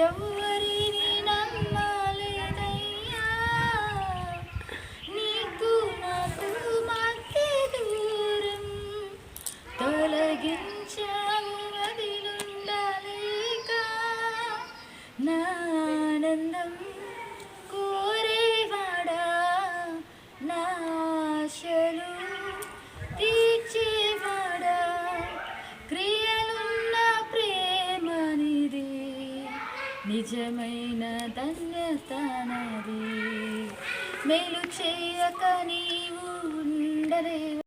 ఎవరిని నమ్మలేదయ్యా నీకు నాకు మధ్య దూరం తొలగించావు వదిలుండలేక నా ఆనందం నిజమైన ధన్యతనది. మేలు చేయక నీవు ఉండలేవు.